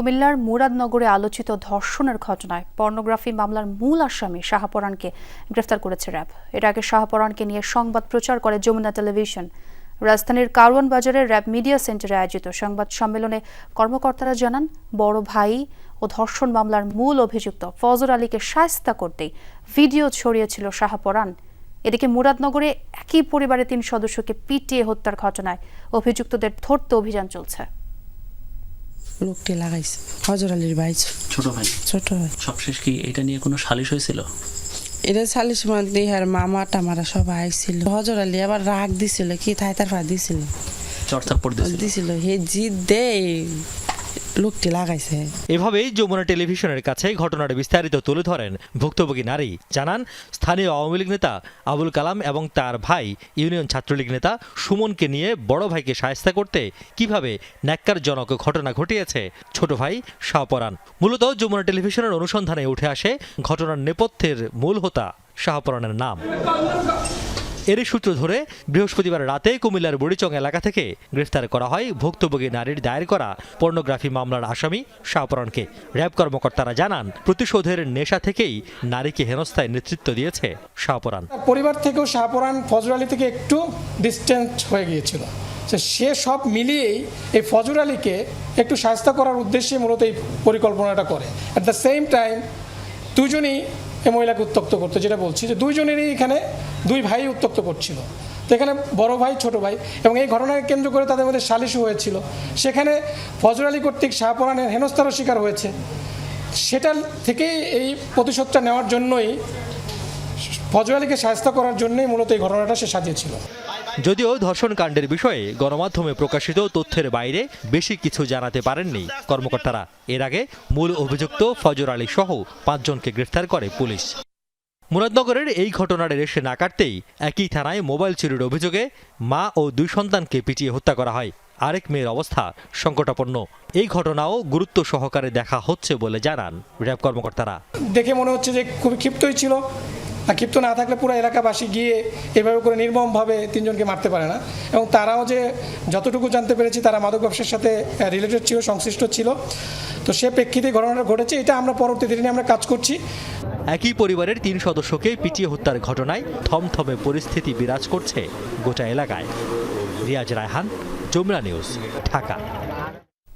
কুমিল্লার মুরাদনগরে আলোচিত ধর্ষণের ঘটনায় পর্নোগ্রাফি মামলার মূল আসামি শাহপরানকে গ্রেফতার করেছে র্যাব। এর আগে শাহপরানকে নিয়ে সংবাদ প্রচার করে যমুনা টেলিভিশন। রাজধানীর কারওয়ান বাজারের র্যাব মিডিয়া সেন্টারে আয়োজিত সংবাদ সম্মেলনে কর্মকর্তারা জানান, বড় ভাই ও ধর্ষণ মামলার মূল অভিযুক্ত ফজর আলীকে সায়স্তা করতেই ভিডিও ছড়িয়েছিল শাহপরান। এদিকে মুরাদনগরে একই পরিবারের তিন সদস্যকে পিটিয়ে হত্যার ঘটনায় অভিযুক্তদের ধরতে অভিযান চলছে। লোকটি লাগাইছে। হজর আলীর ভাই ছোট ভাই? ছোট ভাই। সবশেষ কি এটা নিয়ে কোনো সালিশ হয়েছিল? এটা সালিশ মধ্যে আর মামা টামারা সব আইছিল। হজর আলী আবার রাগ দিছিল কি থাই তার ফা দিছিল? চর্চা পড়ে দিছিল হে জিদ। দে লোকটি লাগাইছে। এভাবেই যমুনা টেলিভিশনের কাছে ঘটনার বিস্তারিত তুলে ধরেন ভুক্তভোগী নারী। জানান, স্থানীয় আওয়ামী লীগ নেতা আবুল কালাম এবং তার ভাই ইউনিয়ন ছাত্রলীগ নেতা সুমনকে নিয়ে বড় ভাইকে সায়স্তা করতে কীভাবে ন্যাক্কারজনক ঘটনা ঘটিয়েছে, ছোট ভাই শাহপরান মূলত যমুনা টেলিভিশনের অনুসন্ধানে উঠে আসে ঘটনার নেপথ্যের মূল হোতা শাহপরানের নাম। এরই সূত্র ধরে বৃহস্পতিবার রাতে কুমিল্লার বুড়িচং এলাকা থেকে গ্রেফতার করা হয় ভুক্তভোগী নারীর দায়ের করা পর্নোগ্রাফি মামলার আসামি শাহপরণকে র্যাব কর্মকর্তারা জানান, প্রতিশোধের নেশা থেকেই নারীকে হেনস্থায় নেতৃত্ব দিয়েছে শাহপরান পরিবার থেকেও শাহপরান ফজর আলী থেকে একটু ডিস্টেন্স হয়ে গিয়েছিল। সে সব মিলিয়েই এই ফজর আলীকে একটু সাহায্য করার উদ্দেশ্যে মূলত এই পরিকল্পনাটা করে। অ্যাট দ্য সেম টাইম দুজনই এই মহিলাকে উত্তক্ত করতো, যেটা বলছি যে দুইজনেরই এখানে দুই ভাই উত্তক্ত করছিল। তো এখানে বড় ভাই, ছোট ভাই এবং এই ঘটনাকে কেন্দ্র করে তাদের মধ্যে সালিশও হয়েছিল। সেখানে ফজর আলী কর্তৃক শাহপরানের হেনস্থারও শিকার হয়েছে। সেটা থেকেই এই প্রতিশোধটা নেওয়ার জন্যই ফজর আলীকে করার জন্যই মূলত এই ঘটনাটা সে সাজিয়েছিল। যদিও ধর্ষণ কাণ্ডের বিষয়ে গণমাধ্যমে প্রকাশিত তথ্যের বাইরে বেশি কিছু জানাতে পারেননি কর্মকর্তারা। এর আগে মূল অভিযুক্ত ফজর আলী সহ পাঁচজনকে গ্রেফতার করে পুলিশ। মুরাদনগরের এই ঘটনার রেশে না কাটতেই একই থানায় মোবাইল চুরির অভিযোগে মা ও দুই সন্তানকে পিটিয়ে হত্যা করা হয়। আরেক মেয়ের অবস্থা সংকটাপন্ন। এই ঘটনাও গুরুত্ব সহকারে দেখা হচ্ছে বলে জানান র্যাব কর্মকর্তারা। দেখে মনে হচ্ছে যে খুবই ক্ষিপ্তই ছিল। ক্ষিপ্ত না থাকলে পুরো এলাকাবাসী গিয়ে এভাবে করে নির্মমভাবে তিনজনকে মারতে পারে না। এবং তারাও যে যতটুকু জানতে পেরেছি, তারা মাদক ব্যবসার সাথে রিলেটেড ছিল, সংশ্লিষ্ট ছিল। তো সে প্রেক্ষিতে ঘটনাটা ঘটেছে, এটা আমরা পরবর্তী দিনে আমরা কাজ করছি। একই পরিবারের তিন সদস্যকে পিটিয়ে হত্যার ঘটনায় থমথমে পরিস্থিতি বিরাজ করছে গোটা এলাকায়। রিয়াজ রায়হান, যমুনা নিউজ, ঢাকা।